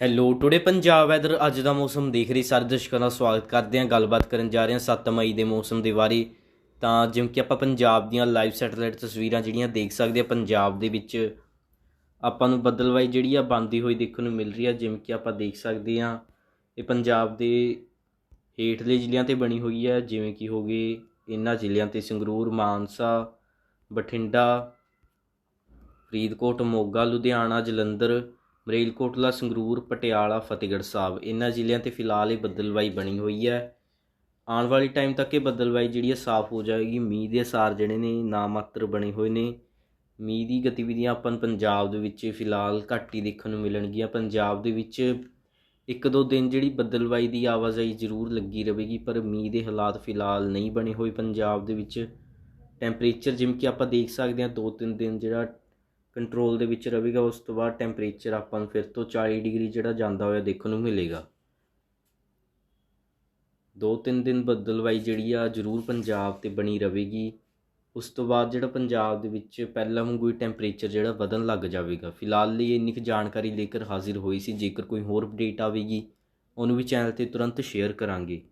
Hello today Punjab weather ਅੱਜ ਦਾ ਮੌਸਮ ਦੇਖ ਰਹੀ ਸਾਰੇ ਦਰਸ਼ਕਾਂ ਦਾ ਸਵਾਗਤ ਕਰਦੇ ਹਾਂ। ਗੱਲਬਾਤ ਕਰਨ ਜਾ ਰਹੇ ਹਾਂ 7 ਮਈ ਦੇ ਮੌਸਮ ਦੇ ਬਾਰੇ। ਤਾਂ ਜਿਵੇਂ ਕਿ ਆਪਾਂ ਪੰਜਾਬ ਦੀਆਂ ਲਾਈਵ ਸੈਟੇਲਾਈਟ ਤਸਵੀਰਾਂ ਜਿਹੜੀਆਂ ਦੇਖ ਸਕਦੇ ਆ ਪੰਜਾਬ ਦੇ ਵਿੱਚ, ਆਪਾਂ ਨੂੰ ਬੱਦਲਵਾਈ ਜਿਹੜੀ ਆ ਬੰਦੀ ਹੋਈ ਦੇਖਣ ਨੂੰ ਮਿਲ ਰਹੀ ਆ। ਜਿਵੇਂ ਕਿ ਆਪਾਂ ਦੇਖ ਸਕਦੇ ਆ ਇਹ ਪੰਜਾਬ ਦੇ ਹੇਠਲੇ ਜ਼ਿਲ੍ਹਿਆਂ ਤੇ ਬਣੀ ਹੋਈ ਹੈ ਜਿਵੇਂ ਕਿ ਹੋ ਗਏ ਇਹਨਾਂ ਜ਼ਿਲ੍ਹਿਆਂ ਤੇ ਸੰਗਰੂਰ, ਮਾਨਸਾ, ਬਠਿੰਡਾ, ਫਰੀਦਕੋਟ, ਮੋਗਾ, ਲੁਧਿਆਣਾ, ਜਲੰਧਰ ਮਰੇਲਕੋਟਲਾ, ਸੰਗਰੂਰ, ਪਟਿਆਲਾ, ਫਤਿਹਗੜ੍ਹ ਸਾਹਿਬ। ਇਹਨਾਂ ਜ਼ਿਲ੍ਹਿਆਂ ਤੇ ਫਿਲਹਾਲ ਇਹ ਬੱਦਲਵਾਈ ਬਣੀ ਹੋਈ ਹੈ। ਆਉਣ ਵਾਲੇ ਟਾਈਮ ਤੱਕ ਇਹ ਬੱਦਲਵਾਈ ਜਿਹੜੀ ਹੈ ਸਾਫ਼ ਹੋ ਜਾਏਗੀ। ਮੀਂਹ ਦੇ ਅਸਾਰ ਜਿਹੜੇ ਨੇ ਨਾ ਮਾਤਰ ਬਣੇ ਹੋਏ ਨੇ। ਮੀਂਹ ਦੀ ਗਤੀਵਿਧੀਆਂ ਆਪਾਂ ਨੂੰ ਪੰਜਾਬ ਦੇ ਵਿੱਚ ਫਿਲਹਾਲ ਘੱਟ ਹੀ ਦੇਖਣ ਨੂੰ ਮਿਲਣਗੀਆਂ। ਪੰਜਾਬ ਦੇ ਵਿੱਚ ਇੱਕ ਦੋ ਦਿਨ ਜਿਹੜੀ ਬੱਦਲਵਾਈ ਦੀ ਆਵਾਜਾਈ ਜ਼ਰੂਰ ਲੱਗੀ ਰਹੇਗੀ ਪਰ ਮੀਂਹ ਦੇ ਹਾਲਾਤ ਫਿਲਹਾਲ ਨਹੀਂ ਬਣੇ ਹੋਏ ਪੰਜਾਬ ਦੇ ਵਿੱਚ। ਟੈਂਪਰੇਚਰ ਜਿਵੇਂ ਕਿ ਆਪਾਂ ਦੇਖ ਸਕਦੇ ਹਾਂ, ਦੋ ਤਿੰਨ ਦਿਨ ਜਿਹੜਾ ਕੰਟਰੋਲ ਦੇ ਵਿੱਚ ਰਹੇਗਾ, ਉਸ ਤੋਂ ਬਾਅਦ ਟੈਂਪਰੇਚਰ ਆਪਾਂ ਨੂੰ ਫਿਰ ਤੋਂ 40 ਡਿਗਰੀ ਜਿਹੜਾ ਜਾਂਦਾ ਹੋਇਆ ਦੇਖਣ ਨੂੰ ਮਿਲੇਗਾ। ਦੋ ਤਿੰਨ ਦਿਨ ਬੱਦਲਵਾਈ ਜਿਹੜੀ ਆ ਜ਼ਰੂਰ ਪੰਜਾਬ ਤੇ ਬਣੀ ਰਹੇਗੀ। ਉਸ ਤੋਂ ਬਾਅਦ ਜਿਹੜਾ ਪੰਜਾਬ ਦੇ ਵਿੱਚ ਪਹਿਲਾਂ ਵਾਂਗੂ ਹੀ ਟੈਂਪਰੇਚਰ ਜਿਹੜਾ ਵਧਣ ਲੱਗ ਜਾਵੇਗਾ। ਫਿਲਹਾਲ ਲਈ ਇੰਨੀ ਕੁ ਜਾਣਕਾਰੀ ਲੈ ਕੇ ਹਾਜ਼ਰ ਹੋਈ ਸੀ, ਜੇਕਰ ਕੋਈ ਹੋਰ ਅਪਡੇਟ ਆਵੇਗੀ, ਉਹਨੂੰ ਵੀ ਚੈਨਲ ਤੇ ਤੁਰੰਤ ਸ਼ੇਅਰ ਕਰਾਂਗੇ।